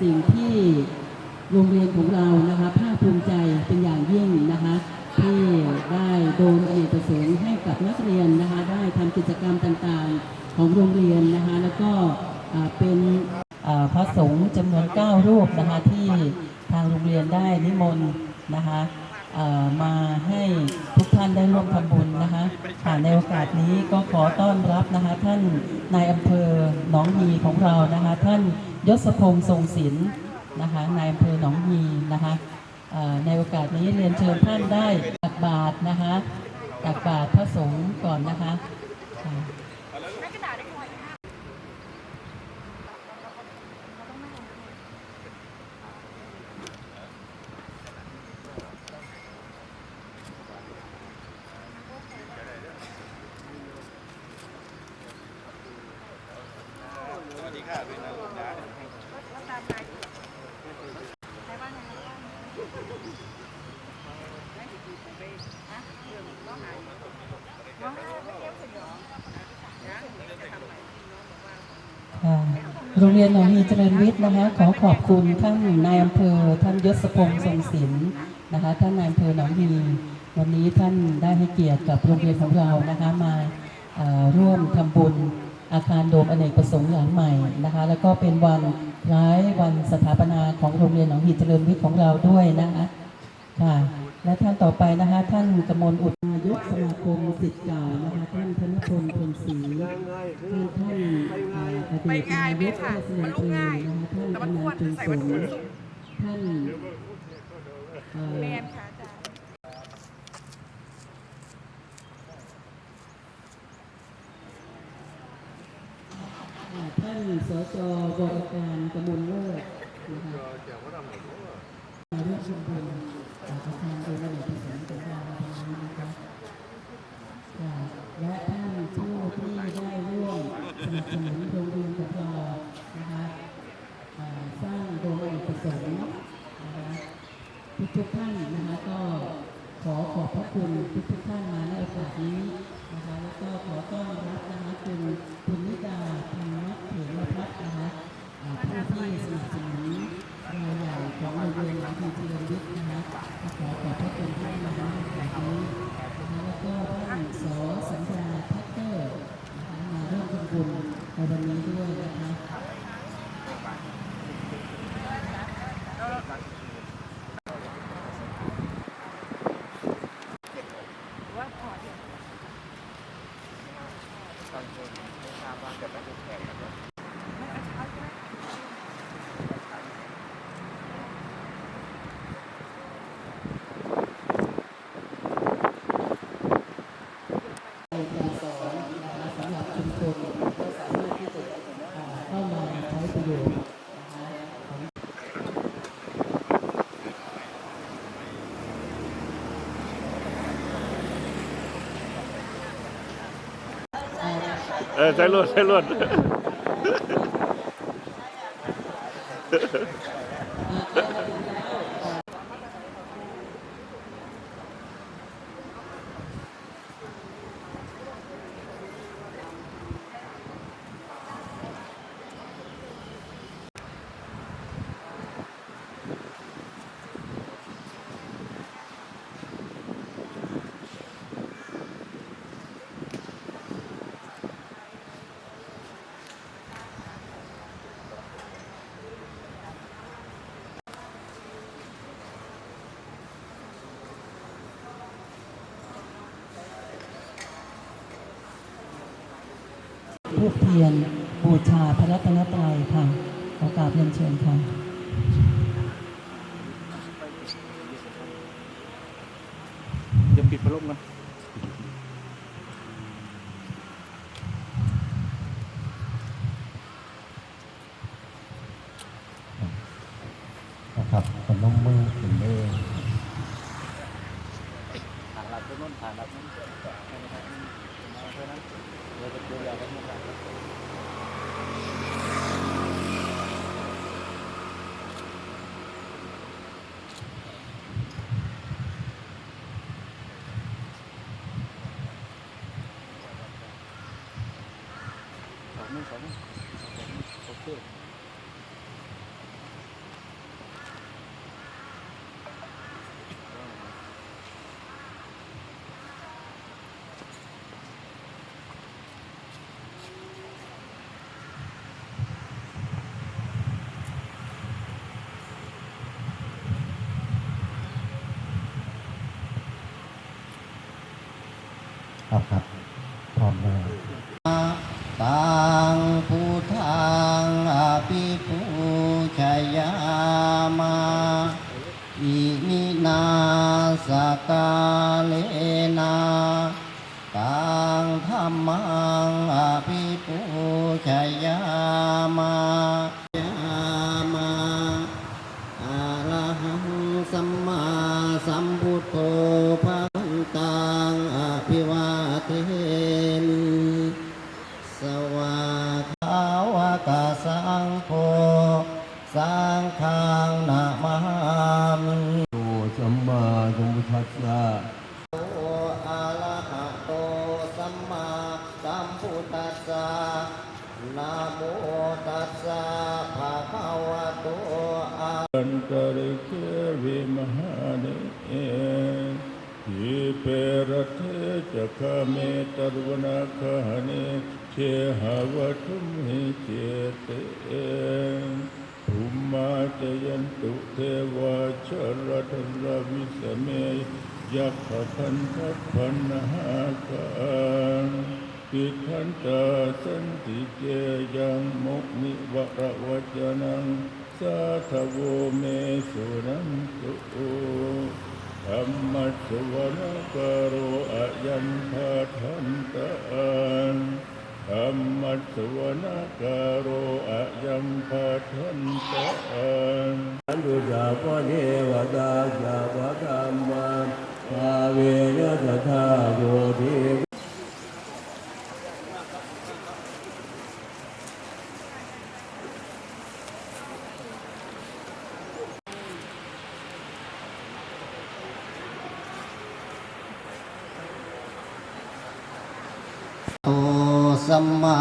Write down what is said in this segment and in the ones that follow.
สิ่งที่โรงเรียนของเรานะคะภาคภูมิใจเป็นอย่างยิ่งนะคะที่ได้โดนอเนกประสงค์ให้กับนักเรียนนะคะได้ทำกิจกรรมต่างๆของโรงเรียนนะคะแล้วก็เป็นพระสงฆ์จำนวน 9 รูปนะคะที่ทางโรงเรียนได้นิมนต์นะคะ มาให้ทุกท่านได้ร่วมทำบุญนะคะค่ะในโอกาสนี้ก็ขอต้อนรับนะคะ ท่านนายอำเภอหนองยีของเรานะคะ ท่านยศพงษ์ทรงศิลป์นะคะนายอำเภอหนองยีนะคะในโอกาสนี้เรียนเชิญท่านได้ตักบาตรนะคะตักบาตรพระสงฆ์ก่อนนะคะ ค่ะ โรงเรียนหนองฮีเจริญวิทย์นะคะขอขอบคุณท่านนายอำเภอท่านยศพงษ์ทรงศิลป์นะคะท่านนายอำเภอหนองฮีวันนี้ท่านได้ให้เกียรติกับโรงเรียนของเรานะคะมาร่วมทำบุญอาคารโดมอเนกประสงค์หลังใหม่นะคะ แล้วก็เป็นวันคล้ายวันสถาปนาของโรงเรียนหนองฮีเจริญวิทย์ของเราด้วยนะคะค่ะ และท่านต่อไปนะคะท่านกมลอุดนายกสมาคมสิทธิ์เก่านะคะท่านธนพลพลศรีท่านท่านอาอดีตไปง่ายไหมนายกค่ะเทศมนตรีนะคะท่านแต่กมันนัอ้วนนจุนสงถุประสงค์ท่านเอ่อเรียนค่ะอาจารย์อ่าท่านสจบรการกมลเลิศนะคะ ประธานโดยระดับประสงค์ของเราในวันนี้นะคะคะและท่านผู้ที่ได้ร่วมสนับสนุนโรงเรียนของเรานะคะสร้างโรงเรียประสงค์นะคะทุกทุกๆท่านนะคะก็ขอขอบพระคุณทุกทุกท่านมาในโอกาสนี้นะคะแล้วก็ขอต้อนรับนะคะคุณคุณนิดาธรรมเถรพัฒน์นะคะอ่าผู้ที่สนับสนุน รายใหญ่ของโรงเรียนหลังทีเจริญวิทย์นะคะก็ขอขอบพระคุณท่านมาในโอกาสนี้นะคะแล้วก็ท่านสอสัญญาแท็กเตอร์มาร่วมทำบุญในวันนี้ด้วยนะคะมาณเการสอนนะคะสำหรับชุมชนก็สามารถที่จะอ่าเข้ามาใช้ประโยชน์นะคะของ เออใช้ รวดใช้รวดรูปเทียน บูชาพระรัตนตรัยค่ะขอกราบเรียนเชิญค่ะเดี๋ยวปิดพัดลมนะ ตุเทวาชรทรวิสเมยักขพันธพันหากันปิทันตาสันติเจยังมุนิวระวจนังสาธโวเมสุนันตุธรรมสวนกโรอยันทาทันตาน ธรรมสวนกโรอายัมพาทันตะอันดุจาปเนวตาจาปธรรมาภาเวนะตถาโกเท โต สัมมา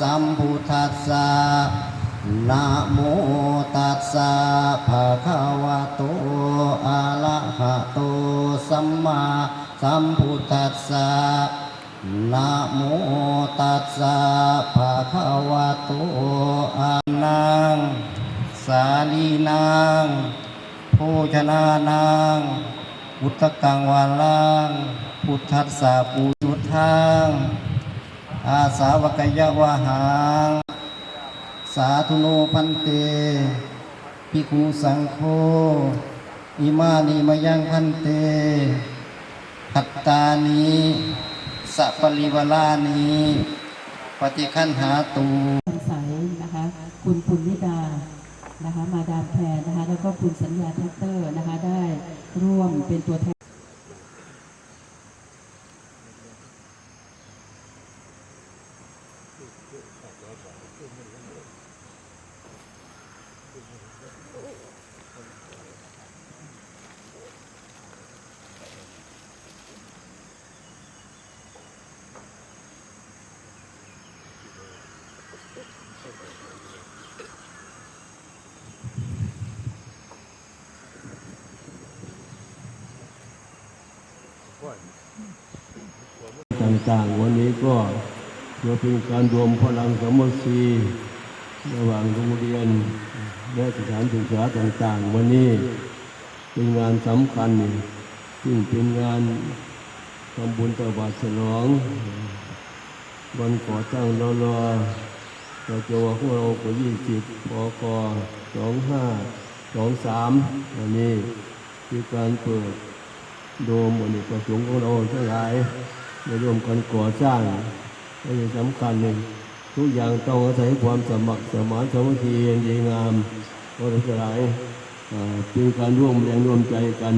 สัมพุทธัสสะนะโมตัสสะภะคะวะโตอะระหะโตสัมมาสัมพุทธัสสะนะโมตัสสะภะคะวะโตอะนังสาลีนางโภชนานางพุทธกังวาลังพุทธัสสะปูจุทาง อาสาวกยวะหังสาธุโนพันเตภิกขุสังโฆอิมานิมยังพันเตหัตตานิสัปริวลานิปฏิคันหาตูใสนะคะ คุณปุณณิดานะคะ มาดามแพรนะคะ แล้วก็คุณสัญญาแท็กเตอร์นะคะ ได้ร่วมเป็นตัวแทน ต่างๆ วันนี้ก็เพื่อเป็นการรวมพลังสมัคคีระหว่างโรงเรียนและสถานศึกษาต่างๆ วันนี้เป็นงานสำคัญซึ่งเป็นงานทำบุญตบาตรฉลอง วันก่อตั้งรอรอเราจะว่าของเราก็ยี่สิบปกสองห้าสองสามอันนี้คือการเปิดโดมอันนี้ประสงค์ของเราทั้งหลาย ได้ร่วมกันก่อสร้างและที่สำคัญหนึ่งทุกอย่างต้องอาศัยความสมัครสมานสามัคคีอันดีงามก็ทั้งหลายเป็นการร่วมแรงร่วมใจกัน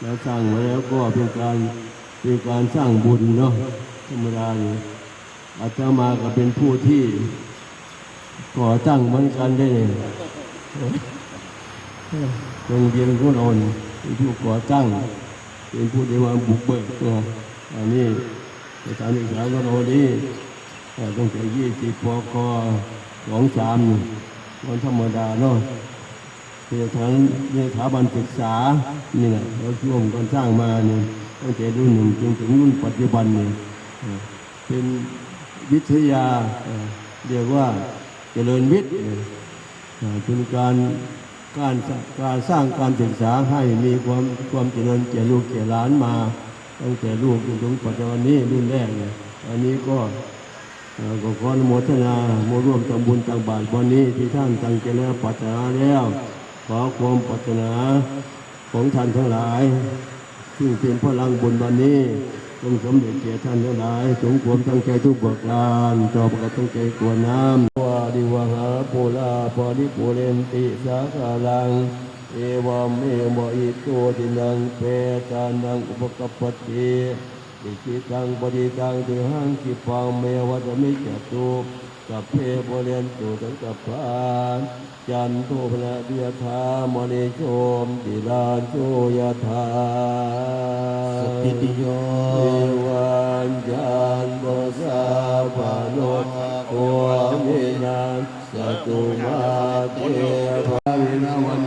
แล้วสร้างมาแล้วก็เป็นการเป็นการสร้างบุญเนาะธรรมดาเนี่ยอาตมาก็เป็นผู้ที่ก่อตั้งเหมือนกันได้เนี่ยโรงเรียนของเราเนี่ยเป็นผู้ก่อตั้งเป็นผู้ที่มาบุกเบิกนะ อันนี้สถานศึกษาของเรานี้เอ่อตั้งแต่ยี่สิบปกสองสามวันธรรมดาเนาะเป็นสถานสถาบันศึกษานี่แหละเราร่วมกันสร้างมาเนี่ยตั้งแต่รุ่นหนึ่งจนถึงรุ่นปัจจุบันเนี่ยเป็นวิทยาเรียกว่าเจริญวิทย์เอ่อเป็นการการการสร้างการศึกษาให้มีความความเจริญแก่ลูกแก่หลานมา ตั้งแต่ลูกจนถึงปัจจุบันนี้รุ่นแรกเนี่ยอันนี้ก็ก็ขออนุโมทนาโมร่วมทำบุญตังบาตรวันนี้ที่ท่านตั้งใจแล้วปรารถนาแล้วขอความปรารถนาของท่านทั้งหลาย ซึ่งเป็นพลังบุญวันนี้จงสมเด็จเกียรติท่านทั้งหลายสงความตั้งใจทุกประการจอประกาตั้งใจกวนน้ำวาดิวหาปุลาปาริปุเรนติสาคาลัง เอวามเอวะอิโตตินังเปตานังอุปกปปติอิจิตังปฏิตังตุหังคิปังเมวะตมิจตุสัพเพปุเรนตุสังกปปาจันโทปนะเดียธามณีโชมติลาโชยธาสุปิติโยเอวันจันโตสาภาโนโอมินันสตุมาเทภาวินาวัน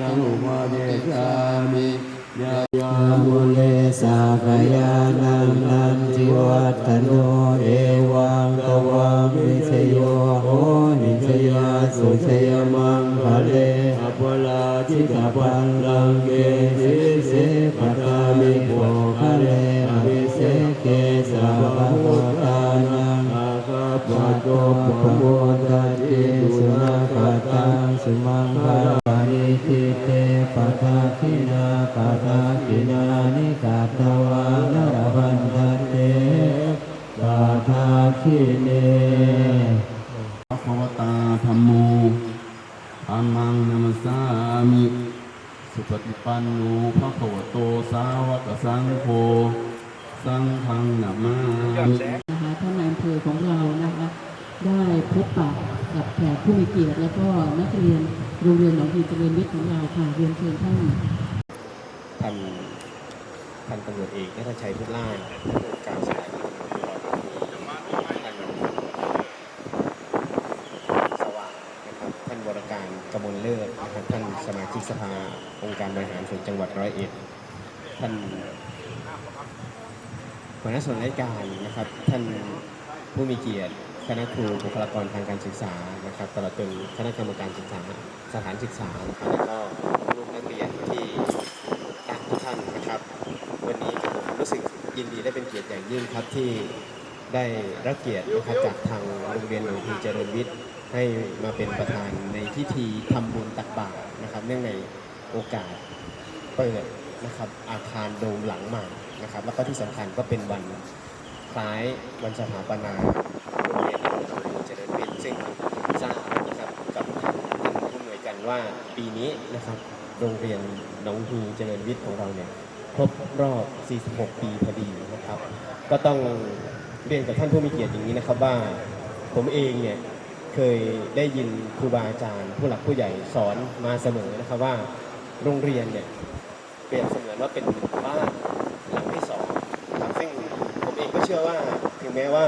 รุมาเดชามิยายามุเลสากยานันนันทิวัตโนเอวังตวังมิชโยโหนิชยาสุชยมังคะเลอภลาจิกาปันลัง ปะทาคินาปะทาคินานิกาตวานรพันธเตปะทาคิเนพระควตาธรรมโมธรรมังนัมสสามิสุปฏิปันโนพระควโตสาวกสังโฆสังฆังนามามินะคะท่านนายอำเภอของเรานะคะได้พบปะกับแขกผู้มีเกียรติแล้วก็นักเรียน โรงเรียนหนองฮีเจริญวิทย์ของเราค่ะเรียนเชิญท่านพันพันตำรวจเอกนัทชัยพุทธล่าการสานีตำรวรท่านสว่างท่านวรการกมลเลิศนะครับท่านสมาชิกสภาองค์การบริหารส่วนจังหวัดร้อยเอ็ดท่านหัวหน้าส่วนราชการนะครับ ท่านผู้มีเกียรติ คณะครูบุคลากรทางการศึกษานะครับตลอดจนคณะกรรมการศึกษาสถานศึกษานะครับแล้วก็ลูกนักเรียนที่รักทุกท่านนะครับ วันนี้ผมรู้สึกยินดีและเป็นเกียรติอย่างยิ่งครับที่ได้รับเกียรตินะครับจากทางโรงเรียนหลวงพีเจริญวิทย์ให้มาเป็นประธานในพิธีทำบุญตักบาตรนะครับเนื่องในโอกาสเปิดนะครับอาคารโดมหลังใหม่นะครับ แล้วก็ที่สำคัญก็เป็นวันคล้ายวันสถาปนา ซึ่งทราบนะครับกับท่านผู้อำนวยการว่าปีนี้นะครับโรงเรียนหนองฮีเจริญวิทย์ของเราเนี่ยครบรอบ 46 ปีพอดีนะครับ ก็ต้องเรียนกับท่านผู้มีเกียรติอย่างนี้นะครับว่าผมเองเนี่ยเคยได้ยินครูบาอาจารย์ ผู้หลักผู้ใหญ่สอนมาเสมอนะครับว่าโรงเรียนเนี่ยเปรียบเสมือนว่าเป็นบ้านหลังที่สองครับซึ่งผมเองก็เชื่อว่าถึงแม้ว่า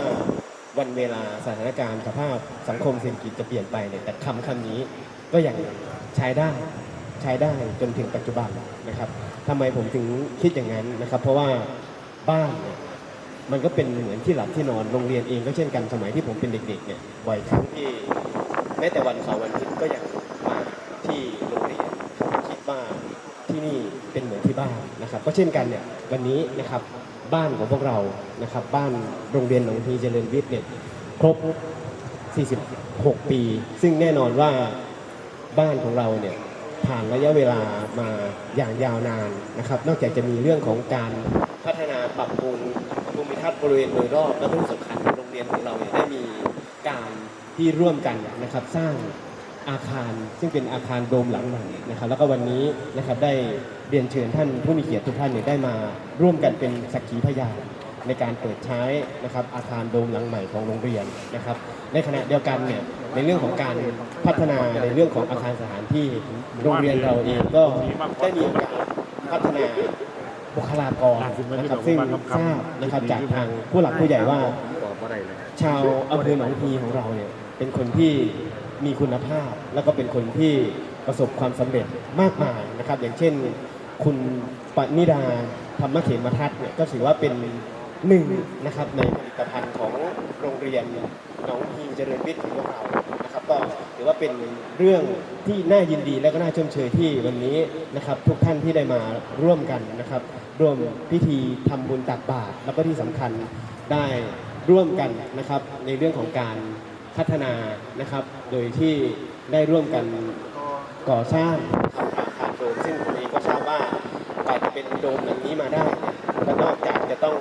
วันเวลาสถานการณ์สภาพสังคมเศรษฐกิจจะเปลี่ยนไปเนี่ยแต่คำคำนี้ก็ยังใช้ได้ใช้ได้จนถึงปัจจุบันนะครับทำไมผมถึงคิดอย่างนั้นนะครับ เพราะว่าบ้านเนี่ยมันก็เป็นเหมือนที่หลับที่นอนโรงเรียนเองก็เช่นกันสมัยที่ผมเป็นเด็กๆเนี่ยบ่อยครั้งที่แม้แต่วันเสาร์วันอาทิตย์ก็ยังมาที่โรงเรียนคิดว่าที่นี่เป็นเหมือนที่บ้านนะครับ ก็เช่นกันเนี่ยวันนี้นะครับ บ้านของพวกเรานะครับ บ้านโรงเรียนหนองพีเจริญวิทย์เนี่ยครบ 46 ปี ซึ่งแน่นอนว่าบ้านของเราเนี่ยผ่านระยะเวลามาอย่างยาวนานนะครับ นอกจากจะมีเรื่องของการพัฒนาปรับปรุงภูมิทัศน์บริเวณโดยรอบและที่สำคัญโรงเรียนของเราเนี่ยได้มีการที่ร่วมกันนะครับสร้าง อาคาร ซึ่งเป็นอาคารโดมหลังใหม่นะครับ แล้วก็วันนี้นะครับได้เรียนเชิญท่านผู้มีเกียรติทุกท่านเนี่ยได้มาร่วมกันเป็นสักขีพยานในการเปิดใช้นะครับอาคารโดมหลังใหม่ของโรงเรียนนะครับ ในขณะเดียวกันเนี่ยในเรื่องของการพัฒนาในเรื่องของอาคารสถานที่โรงเรียนเราเองก็ได้มีโอกาสพัฒนาบุคลากรนะครับซึ่งทราบนะครับจากทางผู้หลักผู้ใหญ่ว่า ชาวอำเภอหนองพีของเราเนี่ยเป็นคนที่ มีคุณภาพ แล้วก็เป็นคนที่ประสบความสำเร็จมากมายนะครับ อย่างเช่น คุณปณิดาธรรมเขมทัศน์เนี่ยก็ถือว่าเป็นหนึ่งนะครับในผลิตภัณฑ์ของโรงเรียนหนองพีเจริญวิทย์ของเรานะครับก็ถือว่าเป็นเรื่องที่น่ายินดีและก็น่าชมเชยที่วันนี้นะครับ ทุกท่านที่ได้มาร่วมกันนะครับ ร่วมพิธีทำบุญตักบาตรแล้วก็ที่สำคัญได้ร่วมกันนะครับในเรื่องของการ พัฒนานะครับ โดยที่ได้ร่วมกันก่อสร้างอาคารโดมซึ่งผมเองก็ทราบว่าการจะเป็นโดมอย่างนี้มาได้เนี่ยก็นอกจากจะต้อง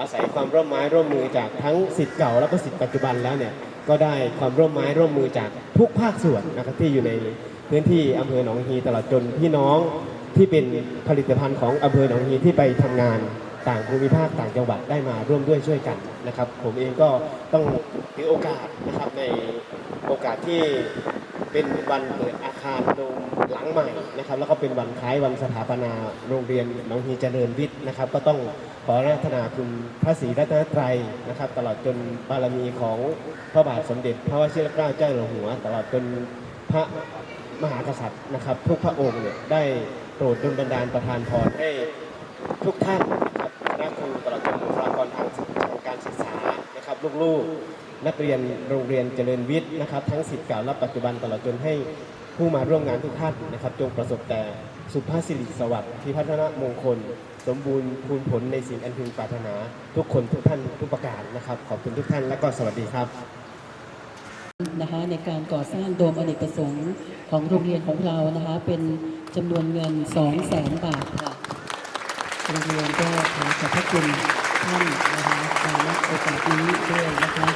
อาศัยความร่วมไม้ร่วมมือจากทั้งสิทธิ์เก่าแล้วก็สิทธิ์ปัจจุบันแล้วเนี่ยก็ได้ความร่วมไม้ร่วมมือจากทุกภาคส่วนนะครับที่อยู่ในพื้นที่อำเภอหนองฮีตลอดจนพี่น้องที่เป็นผลิตภัณฑ์ของอำเภอหนองฮีที่ไปทำงาน ต่างภูมิภาคต่างจังหวัดได้มาร่วมด้วยช่วยกันนะครับ ผมเองก็ต้องถือโอกาสนะครับในโอกาสที่เป็นวันเปิดอาคารโดมหลังใหม่นะครับ แล้วก็เป็นวันคล้ายวันสถาปนาโรงเรียนหนองฮีเจริญวิทย์นะครับ ก็ต้องขอราธนาคุณพระศรีรัตนตรัยนะครับ ตลอดจนบารมีของพระบาทสมเด็จ พระวชิรเกล้าเจ้าอยู่หัว ตลอดจนพระมหากษัตริย์นะครับ ทุกพระองค์เนี่ยได้โปรดดลบันดาลประทานพรให้ทุกท่าน ลูกๆ นักเรียนโรงเรียนเจริญวิทย์นะครับ ทั้งสิทธิ์เก่าและปัจจุบันตลอดจนให้ผู้มาร่วมงานทุกท่านนะครับ จงประสบแต่สุภาพสิริสวัสดิ์ที่พัฒนามงคล สมบูรณ์พูนผลในสิ่งอันพึงปรารถนา ทุกคนทุกท่านทุกประการนะครับ ขอบคุณทุกท่านและก็สวัสดีครับนะคะในการก่อสร้างโดมอเนกประสงค์ของโรงเรียนของเรานะคะ เป็นจำนวนเงิน 2 0 0แสนบาทค่ะโรงเรียนก็ขอขอบพระคุณท่านนะคะ ในโอกาสนี้ด้วยนะคะ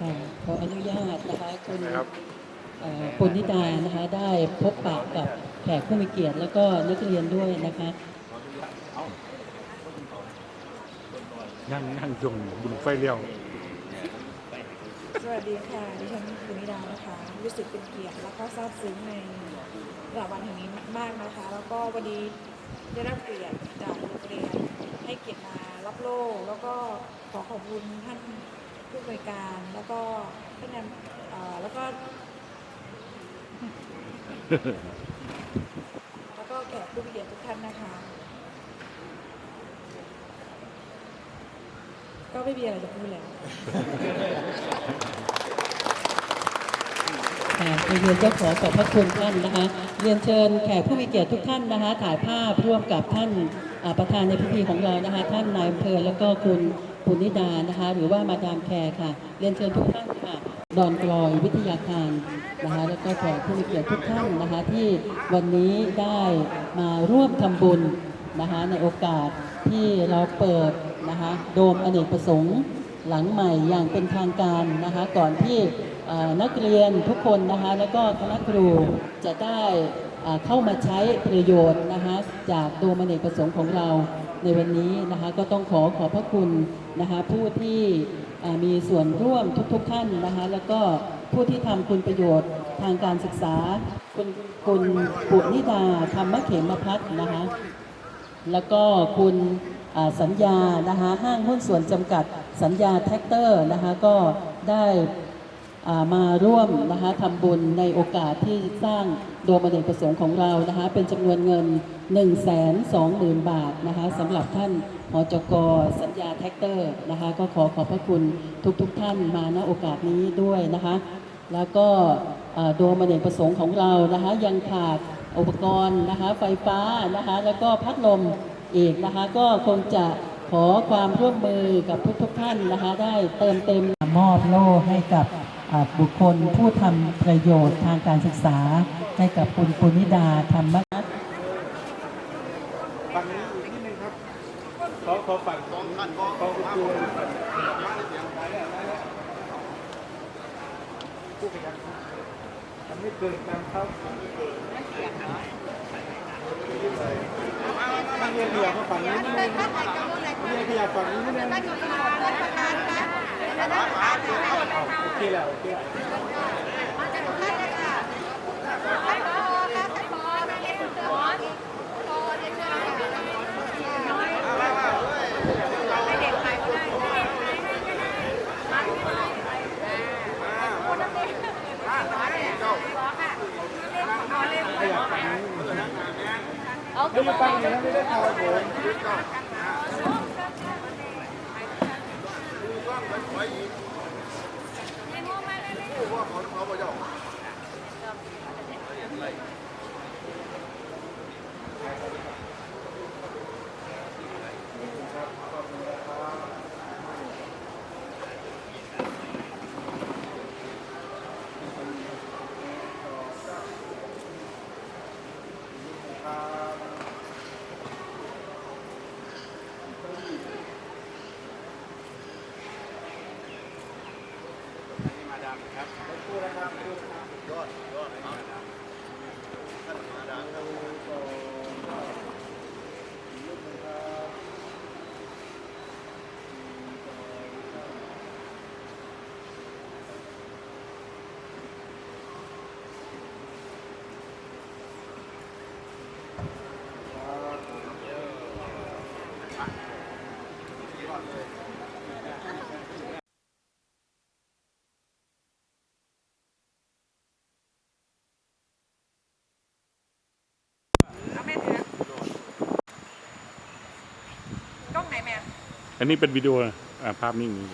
ค่ะขออนุ ญาตนะคะคุณเอ่อปุณณิดานะคะได้พบปะกับแขกผู้มีเกียรติแล้วก็นักเรียนด้วยนะคะนั่งนั่งจงบุญไฟเลี้ยว สวัสดีค่ะ ดิฉันคุณนิดานะคะ รู้สึกเป็นเกียรติแล้วก็ซาบซึ้งในสถาบันแห่งนี้มากนะคะ แล้วก็วันนี้ได้รับเกียรติจากโรงเรียนให้เกียรติมารับโล่แล้วก็ขอขอบคุณท่านผู้อำนวยการแล้วก็ ท่านนำเอ่อแล้วก็แล้วก็แขกผู้มีเกียรติทุกท่านนะคะ ก็ไม่มีอะไรจะพูดแล้ว ค่ะโรงเรียนก็ขอขอบพระคุณท่านนะคะเรียนเชิญแขกผู้มีเกียรติทุกท่านนะคะ ถ่ายภาพร่วมกับท่านอ่าประธานในพิธีของเรานะคะ ท่านนายอำเภอแล้วก็คุณ ปุณิดานะคะ หรือว่ามาดามแคร์ค่ะ เรียนเชิญทุกท่านค่ะ ดอนกลอยวิทยาคารนะคะ แล้วก็แขกผู้มีเกียรติทุกท่านนะคะ ที่วันนี้ได้มาร่วมทำบุญนะคะ ในโอกาสที่เราเปิดนะคะโดมอเนกประสงค์หลังใหม่อย่างเป็นทางการนะคะ ก่อนที่นักเรียนทุกคนนะคะ แล้วก็คณะครูจะได้เข้ามาใช้ประโยชน์นะคะจากโดมอเนกประสงค์ของเรา ในวันนี้นะคะก็ต้องขอขอบพระคุณนะคะผู้ที่มีส่วนร่วมทุกๆท่านนะคะแล้วก็ผู้ที่ทำคุณประโยชน์ทางการศึกษา คุณคุณปุณิดาธรรมเขมพัฒน์นะคะแล้วก็คุณสัญญานะคะห้างหุ้นส่วนจำกัดสัญญาแท็กเตอร์นะคะก็ได้ มาร่วมนะคะทำบุญในโอกาสที่สร้างโดมอเนกประสงค์ของเรานะคะเป็นจำนวนเงิน 1 2 0 0 0 0 บาทนะคะสำหรับท่านหจกสัญญาแท็กเตอร์นะคะก็ขอขอบพระคุณทุกๆทท่านมาณโอกาสนี้ด้วยนะคะแล้วก็โดมอเนกประสงค์ของเรานะคะยังขาดอุปกรณ์นะคะไฟฟ้านะคะแล้วก็พัดลมอีกนะคะก็คงจะขอความร่วมมือกับทุกๆทท่านนะคะได้เติมเต็มมอบโล่ให้กับ บุคคลผู้ทำประโยชน์ทางการศึกษาให้กับคุณปุณิดาธรรมะฝั่งนี้อีกนิดนึงครับขอขอฝั่งกองกันกองกองคือผู้ขยันทำให้เกิดการเข้านั่งเรียนขยับมาฝั่งนี้นิดนึงเรียนขยับฝั่งนี้นิดนึง ที่แล้วที่แล้วไม่ได้ฟังนะไม่ได้ฟังผม แแม่ อันนี้เป็นวิดีโออะภาพนิ่งนี่